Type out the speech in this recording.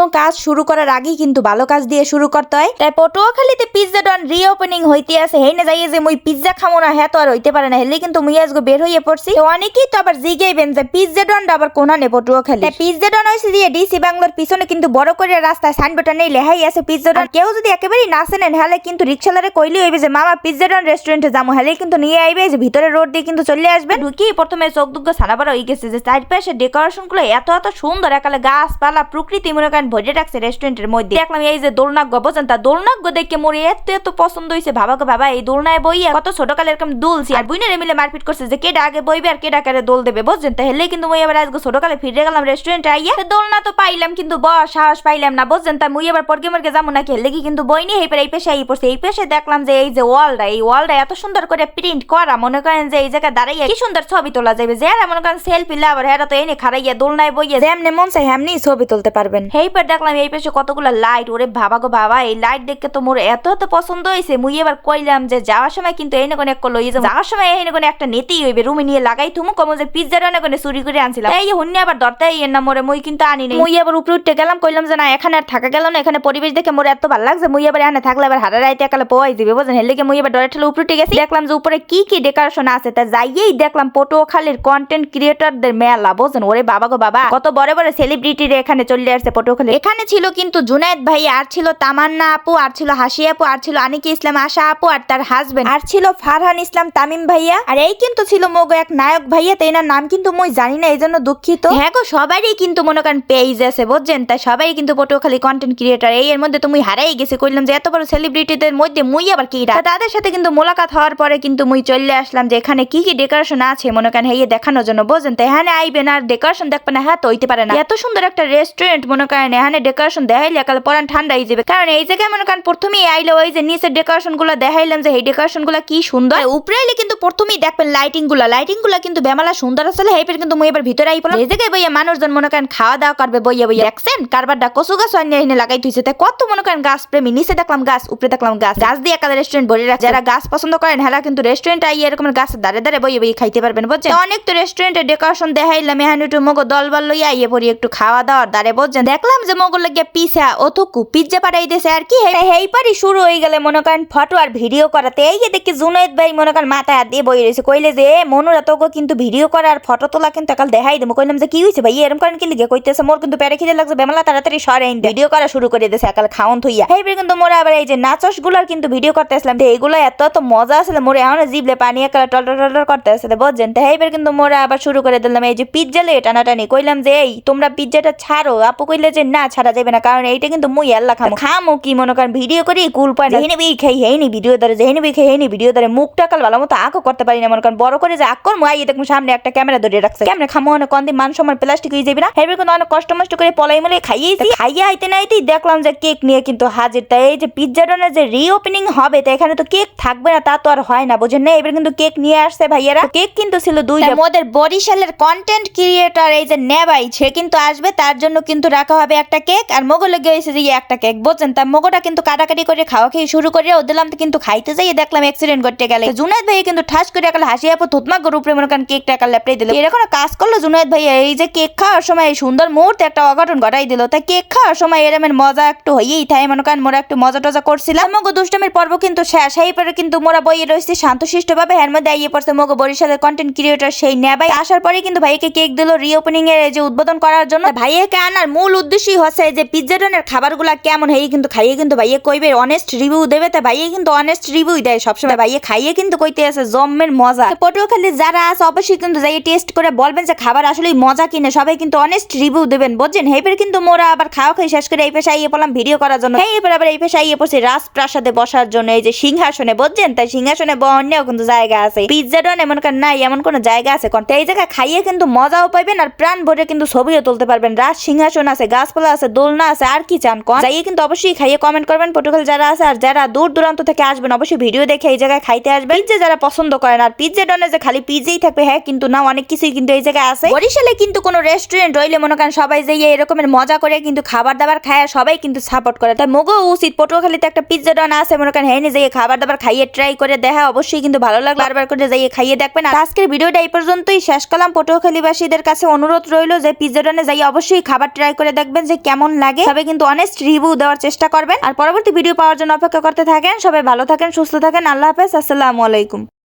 কোনো কাজ শুরু করার আগেই কিন্তু ভালো কাজ দিয়ে শুরু করতে হয়। তাই পটুয়াখালীতে পিৎজা ডন রিওপেনিং হইতে আছে। হেই না যাইয়ে যে মুই পিৎজা খামো না হ্যাঁ তো আর হইতে পারে না। হেলে কিন্তু মুই আজকে বের হইয়ে পড়ছি। তো অনেকেই তো আবার জিগাইবেন যে পিৎজা ডন আবার কোনানে পটুয়াখালী? তাই পিৎজা ডন হয়েছে দিয়ে ডিসি বাংলার পিছনে কিন্তু বড় করে রাস্তায় সাইনবোর্ডটা নেই, লেহাই আছে পিৎজা ডন কেউ যদি একেবারেই না চেনেন, হেলে কিন্তু রিক্সালারে কইলে হইবে যে, মামা পিৎজা ডন রেস্টুরেন্টে যাব হেলে কিন্তু নিয়ে আইবে, যে ভিতরে রোড দিয়ে কিন্তু চলে আসবে ঢুকি প্রথমে চোখ দুগ্গ সানাবারা হয়ে গেছে যে চারপাশে ডেকোরেশনগুলো এত এত সুন্দর, একালে গাছপালা, প্রকৃতি, মনে করেন ভরে রাখছে রেস্টুরেন্টের মধ্যে। দেখলাম, এই যে দোলনাগ্য, বোঝেন তা? দোলনাগ্য দেখে মোরে এত এত পছন্দ হয়েছে ভাবাকে বাবা এই দোলনায় বইয়া কত ছোট কালে এরকম দুলছি। আর বুইনারে মিলে মারপিট করছে যে কেডা আগে বইবে আর কেডা কারে দোল দেবে বুঝছেন তাহলে কিন্তু মুই এবার আজকে ছোট কালে ফিরে গেলাম রেস্টুরেন্টে আইয়া। দোলনা তো পাইলাম কিন্তু বস সাহস পাইলাম না বুঝছেন তা? মুই এবার পরগে মরগে যাব না খেললে কি কিন্তু বই নিয়ে এই এই পেশে এই পড়ছে। এই পেশে দেখলাম যে এই যে ওয়ালটা, এই ওয়ালটা এত সুন্দর করে প্রিন্ট করা, মনে করেন যে এই জায়গায় দাঁড়াইয়া কি সুন্দর ছবি তোলা যাবে যে মনে করেন সেলফি লাভার হেরা তো এনে খারাইয়া দোলনায় বইয়া যেমনি মন চাই হেমনি ছবি তুলতে পারবেন। এই পর দেখলাম এই পেশে কতগুলো লাইট ওরে বাবা গো বাবা, এই লাইট দেখে তো মোর এত এত পছন্দ হয়েছে। মুই এবার কইলাম যে যাওয়ার সময় কিন্তু এই কোন এক লই যাব। যাওয়ার সময় এই কোন একটা নেতেই হইবে, রুমে নিয়ে লাগাই তুমি কমো যে পিজ্জার কোনে চুরি করে আনছিলাম। এই যে হুন্নি আবার ধরতে এর না মোরে, মুই কিন্তু আনি নাই। মুই আবার উপরে উঠতে গেলাম, কইলাম যে না, এখানে আর থাকা গেল না, এখানে পরিবেশ দেখে মোর এত ভালো লাগছে। মুই এবার এখানে থাকলে আবার হারা রাইতে একালে পোয়াই দিবে বুঝেন হেলে মুই এবার ডরে ঠেলে উপরে উঠে গেছি। দেখলাম যে উপরে কি কি ডেকোরেশন আছে, তা যাইয়েই দেখলাম পটুয়াখালীর কন্টেন্ট ক্রিয়েটরদের মেলা বুঝেন ওরে বাবা গো বাবা, কত বড় বড় সেলিব্রিটির এখানে চলে আসছে পটুয়াখালী এখানে ছিল কিন্তু জুনায়েদ ভাই আর ছিল তামান্না আপু আর ছিল হাসি আপু আর ছিল আনিকি ইসলাম আশা আপু আর তার হাজবেন্ড আর ছিল ফারহান ইসলাম তামিম ভাইয়া আর এই কিন্তু ছিল মগো এক নায়ক ভাইয়া তো এনার নাম কিন্তু মই জানি না এই জন্য দুঃখিত। হ্যাঁ গো সবারই কিন্তু মনে করেন পেজ আছে বুঝছেন? তাই সবাই কিন্তু পটুয়াখালী কন্টেন্ট ক্রিয়েটর এই এর মধ্যে তো মুই হারাই গেছি কইলাম যে এত বড় সেলিব্রিটিদের মধ্যে মুই আবার কি তাদের সাথে কিন্তু মোলাকাত হওয়ার পরে কিন্তু মুই চলে আসলাম যে এখানে কি কি ডেকোরেশন আছে মনে করেন হেয়ে দেখানোর জন্য বুঝছেন? তো হ্যাঁ আইবেন আর ডেকোরেশন দেখবেন হ্যাঁ তো হইতে পারে না। এত সুন্দর একটা রেস্টুরেন্ট মনে করেন এখানে ডেকোরেশন দেখাইলে একালে পরান ঠান্ডা হয়ে যাবে। কারণ এই জায়গায় মনে করেন প্রথমেই আইলে ওই যে নিচের ডেকোরেশনগুলো দেখাইলাম যে এই ডেকোরেশনগুলো কি সুন্দর। উপরে আইলে কিন্তু প্রথমেই দেখবেন লাইটিংগুলো। লাইটিংগুলো কিন্তু বেমালা সুন্দর আসলে হেপের কিন্তু মুই এবার ভিতরে আই পড়লাম এই জায়গায় বইয়া মানুষজন মনে করেন খাওয়া দাওয়া করবে বইয়া বইয়া। দেখছেন? কারবারটা কচু গাছ আনিয়ে এনে লাগাই তুইছে তাই কত মনে করেন গাছ প্রেমী নিচে দেখলাম গাছ উপরে দেখলাম গাছ। গাছ দিয়ে একালে রেস্টুরেন্ট ভরে রাখছে। যারা গাছ পছন্দ করেন হেরা কিন্তু রেস্টুরেন্ট আই এরকম গাছ দাঁড়ে দাঁড়ে বইয়ে বইয়ে খাইতে পারবেন বুঝছেন? অনেক তো রেস্টুরেন্টে ডেকোরেশন দেখাইলাম এখানে একটু মগো দল বল লইয়া আইয়ে পড়ি একটু খাওয়া দাওয়ার দাঁড়ে বুঝছেন? দেখলাম যে মগো লাগিয়া পিসা অথকু পিজ্জা পাঠাই দিয়েছে আর কি হেই পারি শুরু হয়ে গেলে মনে করেন ফটো আর ভিডিও করাতে। এই যে দেখি জুনাইদ ভাই মনে করেন মাথায় হাত দিয়ে বই রয়েছে, কইলে যে মনুরা তোকে কিন্তু ভিডিও করা আর ফটো তোলা কিন্তু একাল দেখাই দেবো। কইলাম যে, কি হয়েছে ভাই? এরকম করেন কি লিখে কইতেছে? মোর কিন্তু পেরে খিদে লাগছে, বেমালা তাড়াতাড়ি সরেন ভিডিও করা শুরু করে দিয়েছে একাল খাওন থইয়া। হেই কিন্তু মোরা আবার এই যে নাচসগুলার কিন্তু ভিডিও করতে আসলাম। তো এইগুলো এত এত মজা আসলে মোরে এমন জিবলে পানি একাল টল টল করতে আসলে, বুঝছেন? তো হেইবার কিন্তু মোরা আবার শুরু করে দিলাম এই যে পিজ্জা লে টানাটানি। কইলাম যে, এই, তোমরা পিজ্জাটা ছাড়ো। আপু কইলে যে, না ছাড়া যাবে না। কারণ এইটা কিন্তু মুই আল্লাহ খামো। খামো কি মনে করেন ভিডিও করি কুল পাই হেনে বি খাই হেনি ভিডিও ধরে যে হেনি বি খাই হেনি ভিডিও ধরে মুখটা কাল ভালো মতো আঁকো করতে পারি না। মনে করেন বড় করে যে আঁক কর মুই দেখুন সামনে একটা ক্যামেরা ধরে রাখছে। ক্যামেরা খামো অনেক কন্দি মান সম্মান প্লাস্টিক হয়ে যাবে না। হেবার কিন্তু অনেক কষ্ট মষ্ট করে পলাই মলে খাইয়েছি। খাইয়ে আইতে না আইতেই দেখলাম যে কেক নিয়ে কিন্তু হাজির। তাই এই যে পিজ্জা ডনের যে রিওপেনিং হবে তো এখানে তো কেক থাকবে না তা তো আর হয় না বুঝেন না? এবার কিন্তু কেক নিয়ে আসছে ভাইয়ারা। কেক কিন্তু ছিল দুই মোদের বরিশালের কন্টেন্ট ক্রিয়েটর এই যে নেবাই সে কিন্তু আসবে তার জন্য কিন্তু রাখা হবে একটা কেক, আর মগো লেগে হয়েছে যে একটা কেক বুঝছেন তার মোগোটা কিন্তু কাটাকাটি করে খাওয়া খেয়ে শুরু করে ও দিলাম কিন্তু খাইতে যাই দেখলাম অ্যাক্সিডেন্ট করতে গেলে। জুনায়দ ভাই কিন্তু ঠাস করে একালে হাসি আপু থুতমা গরু উপরে মনে করেন কেকটা একাল লেপড়ে দিল। এরকম কাজ করল জুনায়দ ভাই এই যে কেক খাওয়ার সময় এই সুন্দর মুহূর্তে একটা অঘটন ঘটাই দিল। তাই কেক খাওয়ার সময় এরমের মজা একটু হইয়েই থাকে, মনে করেন মোরা একটু মজা টজা করছিলাম। মগো দুষ্টমের পর্ব কিন্তু শেষ, এই পরে কিন্তু মোরা বইয়ে রয়েছে শান্তশিষ্ট ভাবে এর মধ্যে আইয়ে পড়ছে মগো বরিশালের কন্টেন্ট ক্রিয়েটর সেই নেবাই। আসার পরে কিন্তু ভাইকে কেক দিল রিওপেনিং এর যে উদ্বোধন করার জন্য। ভাইয়াকে আনার মূল উদ্দেশ্যই হচ্ছে যে পিৎজা ডনের খাবারগুলা কেমন হেই কিন্তু খাইয়ে কিন্তু ভাইয়ে কইবে অনেস্ট রিভিউ দেবে তা ভাইয়ে কিন্তু অনেস্ট রিভিউ দেয় সবসময়। ভাইয়ে খাইয়ে কিন্তু কইতে আছে জম্মের মজা। পটুয়াখালী যারা আছে, অবশ্যই কিন্তু যাই টেস্ট করে বলবেন যে খাবার আসলেই মজা কিনে। সবাই কিন্তু অনেস্ট রিভিউ দেবেন, বুঝছেন? হেপের কিন্তু মোরা আবার খাওয়া খাই শেষ করে এই পেশায় আইয়ে পড়লাম ভিডিও করার জন্য। এই এবার আবার এই পেশায় আইয়ে পড়ছি রাজপ্রাসাদে বসার জন্য, এই যে সিংহাসনে, বুঝছেন? তাই সিংহাসনে বহনেও কিন্তু জায়গা আছে। পিৎজা ডন এমন কার নাই, এমন কোনো জায়গা আছে। কোন এই জায়গায় খাইয়ে কিন্তু মজাও পাইবেন আর প্রাণ ভরে কিন্তু ছবিও তুলতে পারবেন। রাজ সিংহাসন আছে গাছপালা আছে, দোলনা আছে, আর কি চান কন? যাইয়ে কিন্তু অবশ্যই খাইয়ে কমেন্ট করবেন পটুখাল যারা আছে আর যারা দূর দূরান্ত থেকে আসবেন, অবশ্যই ভিডিও দেখে এই জায়গায় খাইতে আসবেন। পিৎজা যারা পছন্দ করেন, আর পিৎজা ডনে যে খালি পিৎজাই থাকবে হ্যাঁ কিন্তু না, অনেক কিছুই কিন্তু এই জায়গায় আছে। বরিশালে কিন্তু কোনো রেস্টুরেন্ট রইলে মনে করেন সবাই যাইয়ে এরকমের মজা করে কিন্তু খাবার দাবার খায় সবাই কিন্তু সাপোর্ট করে। তাই মগো উচিত, পটুয়াখালীতে একটা পিজ্জা ডন আছে, মনে করেন হ্যাঁ যাইয়ে খাবার দাবার খাইয়ে ট্রাই করে দেখা, অবশ্যই কিন্তু ভালো লাগল বারবার করে যাইয়ে খাইয়ে দেখবেন। আর আজকের ভিডিওটা এই পর্যন্তই, শেষ করলাম। পটুয়াখালীবাসীদের কাছে অনুরোধ রইল যে পিজ্জা ডনে যাই অবশ্যই খাবার ট্রাই করে দেখবেন যে কেমন লাগে, সবাই কিন্তু অনেস্ট রিভিউ দেওয়ার চেষ্টা করবেন। আর পরবর্তী ভিডিও পাওয়ার জন্য অপেক্ষা করতে থাকেন। সবাই ভালো থাকেন, সুস্থ থাকেন। আল্লাহ হাফেজ, আসসালামু আলাইকুম।